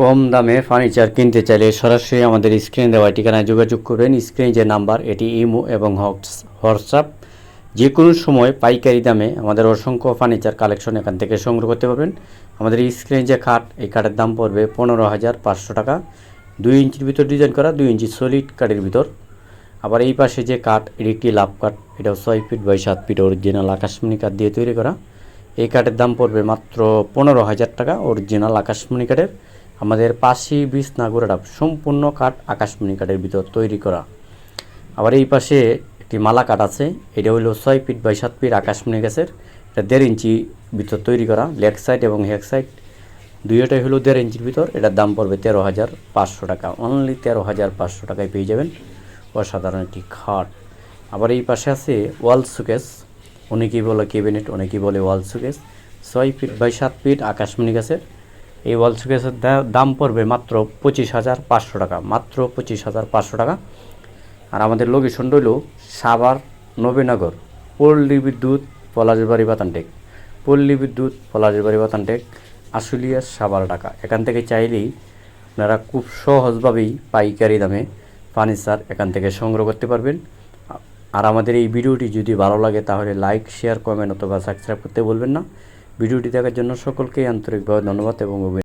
কম দামে ফার্নিচার কিনতে চাইলে সরাসরি আমাদের স্ক্রিনে দেওয়া ঠিকানায় যোগাযোগ করবেন। স্ক্রিনে যে নাম্বার, এটি ইমো এবং হোয়াটসঅ্যাপ। যে কোনো সময় পাইকারি দামে আমাদের অসংখ্য ফার্নিচার কালেকশন এখান থেকে সংগ্রহ করতে পারবেন। আমাদের স্ক্রিনে যে খাট, এই খাটের দাম পড়বে পনেরো হাজার পাঁচশো টাকা। দুই ইঞ্চির ভিতর ডিজাইন করা, দুই ইঞ্চি সলিড কাঠের ভিতর। আবার এই পাশে যে কাঠ, এটি একটি লাভ কাঠ, এটাও ছয় ফিট বাই সাত ফিট অরিজিনাল আকাশমণি কাঠ দিয়ে তৈরি করা। এই কাঠের দাম পড়বে মাত্র পনেরো হাজার টাকা অরিজিনাল আকাশমণি কাঠের। আমাদের পাশি বিছ নাগুরাটা, সম্পূর্ণ কাঠ আকাশমণি কাঠের ভিতর তৈরি করা। আবার এই পাশে একটি মালা কাঠ আছে, এটা হলো ছয় ফিট বাই সাত ফিট আকাশমণি গাছের, এটা দেড় ইঞ্চি ভিতর তৈরি করা, লেগ সাইড এবং হেক সাইড। দুইটাই হলো দেড় ইঞ্চির ভিতর, এটার দাম পড়বে তেরো হাজার পাঁচশো টাকা। অনলি তেরো হাজার পাঁচশো টাকায় পেয়ে যাবেন। অসাধারণ একটি খাট। আবার এই পাশে আছে ওয়াল সুকেস অনেকেই বলে কেবিনেট অনেকেই বলে ওয়াল সুকেস ছয় ফিট বাই সাত ফিট আকাশমণি গাছের। এই ওয়াল সুকেসের দাম পড়বে মাত্র পঁচিশ হাজার পাঁচশো টাকা, মাত্র পঁচিশ হাজার পাঁচশো টাকা। আর আমাদের লোকেশন রইল সাভার নবীনগর পল্লী বিদ্যুৎ পলাশের বাড়ি বাতানটেক। পল্লী বিদ্যুৎ পলাশের বাড়ি বাতানটেক, আশুলিয়া, সাভার টাকা এখান থেকে চাইলেই আপনারা খুব সহজভাবেই পাইকারি দামে ফার্নিচার এখান থেকে সংগ্রহ করতে পারবেন। আর আমাদের এই ভিডিওটি যদি ভালো লাগে তাহলে লাইক শেয়ার কমেন্ট অথবা সাবস্ক্রাইব করতে বলবেন না। ভিডিওটি দেখার জন্য সকলকেই আন্তরিকভাবে ধন্যবাদ এবং